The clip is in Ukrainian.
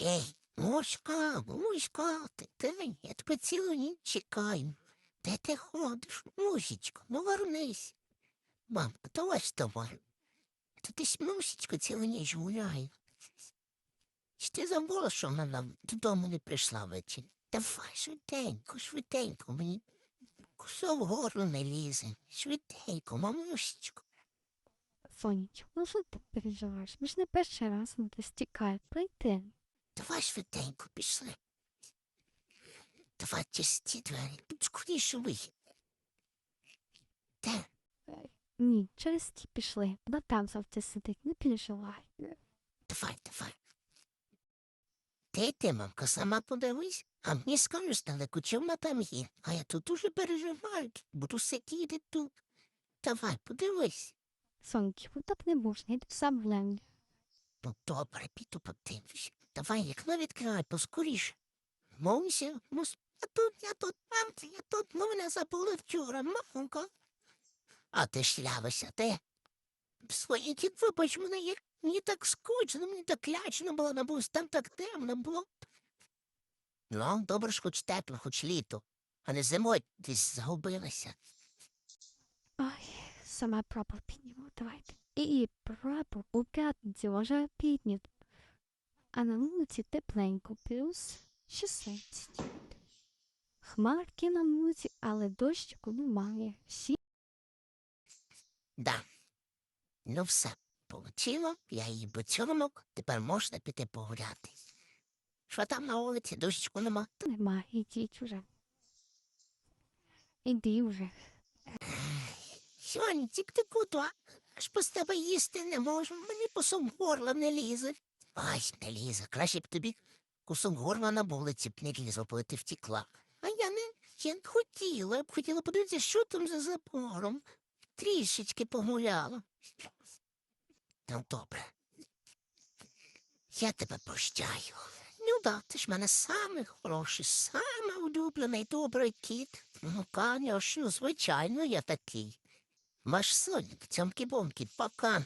Ей, Муська, Муська, ти? Я тебе цілу ніч чекаю. Де ти ходиш? Мусічко, ну вернись. Мамка, давай вставай. Та ти ж Мусічко цілу ніч гуляє. Чи ти забула, що вона додому не прийшла ввечері? Давай швиденько, швиденько, мені кусок горло не лізе. Швиденько, мамусечко. Сонечко, ну що ти переживаєш? Ми ж не перший раз на те стікає. Прийти. Давай швиденько пішли. Давай ті двері, скоріше вихід. Де? Ні, через ті пішли. Вона там завжди сидить, не переживай. Давай, давай. Ти, ти, мамка, сама подивись, а мені скажеш далеко, чи вона там є. А я тут дуже переживаю, буду сидіти тут. Давай, подивись. Сонечко, так не можна, йди сам глянь. Ну, добре, піду подивлюся. Давай, вікно відкривай, поскоріше. Мовся, мус. Я тут, я тут, мамці, я тут, ну мене забули вчора, мамка. А ти шлявишся, ти? Своїй тік, вибач мене, як мені так скучно, мені так лячно було на бус, там так темно було. Ну, добре ж хоч тепло, хоч літо, а не зимою десь загубилася. Ой, сама прапор підніму, давайте. І прапор у п'ятниці вже піднят. А на вулиці тепленько, плюс 16. Хмарки на вулиці, але дощику немає. Всі Да. Ну все, получило, я її поцьомок, тепер можна піти погуляти. Що там на вулиці, дощечку нема? немає, ідіть уже. Іди вже. Сонечек, ти куди? Аж по тебе їсти не можу, мені кусок горла не лізе. Ай, не лізе, краще б тобі кусок горла на вулиці б не лізло, коли ти втекла. А я не, я не хотіла, я б хотіла подивитися, що там за запором. Трішечки погуляла. Ну, добре. Я тебе прощаю. Ну да, ти ж в мене самий хороший, самий улюблений добрий кіт. Ну, конечно, звичайно, я такий. Ваш соник, цьомки-бомки, пока.